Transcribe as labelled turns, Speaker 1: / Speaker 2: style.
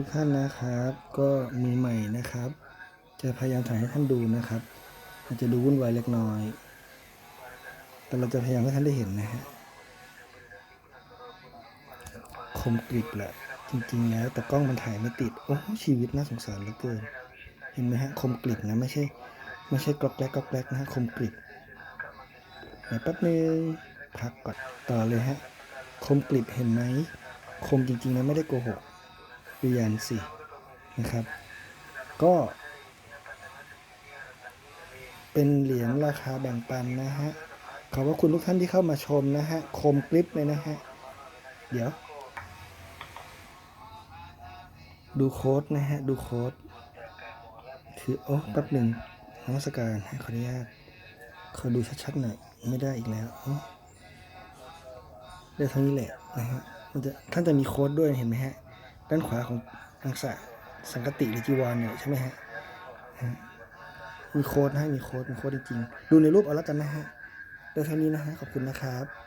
Speaker 1: ทุกท่านนะครับ ก็มีใหม่นะครับ จะพยายามถ่ายให้ท่านดูนะครับอาจจะดูวุ่นวายเล็กน้อย แต่เราจะพยายามให้ท่านได้เห็นนะฮะคมกริบแหละจริงๆแล้วแต่กล้องมันถ่ายไม่ติดโอ้ชีวิตน่าสงสารเหลือเกินเห็นไหมฮะคมกริบนะไม่ใช่ไม่ใช่กรอกแกรกกรอกแกรกนะฮะคมกริบเดี๋ยวแป๊บนึงพักก่อนต่อเลยฮะคมกริบเห็นไหมคมจริงๆนะไม่ได้โกหก ดูยันสินะครับ ก็ เป็นเหรียญราคาแบ่งปันนะฮะ ขอบพระคุณทุกท่านที่เข้ามาชมนะฮะ คมกริปเลยนะฮะ เดี๋ยว ดูโค้ดนะฮะ ดูโค้ด คือ โอ้แป๊บหนึ่งนมัสการให้ขออนุญาตขอดูชัดๆหน่อยไม่ได้อีกแล้วได้เท่านี้แหละนะฮะมันจะท่านจะมีโค้ดด้วยเห็นไหมฮะ ด้านขวาของอังสะสังกติหรือจีวรเนี่ยใช่ไหมฮะมีโค้ดนะฮะมีโค้ดมีโค้ดจริงๆดูในรูปเอาละกันนะฮะได้เท่านี้นะฮะขอบคุณนะครับ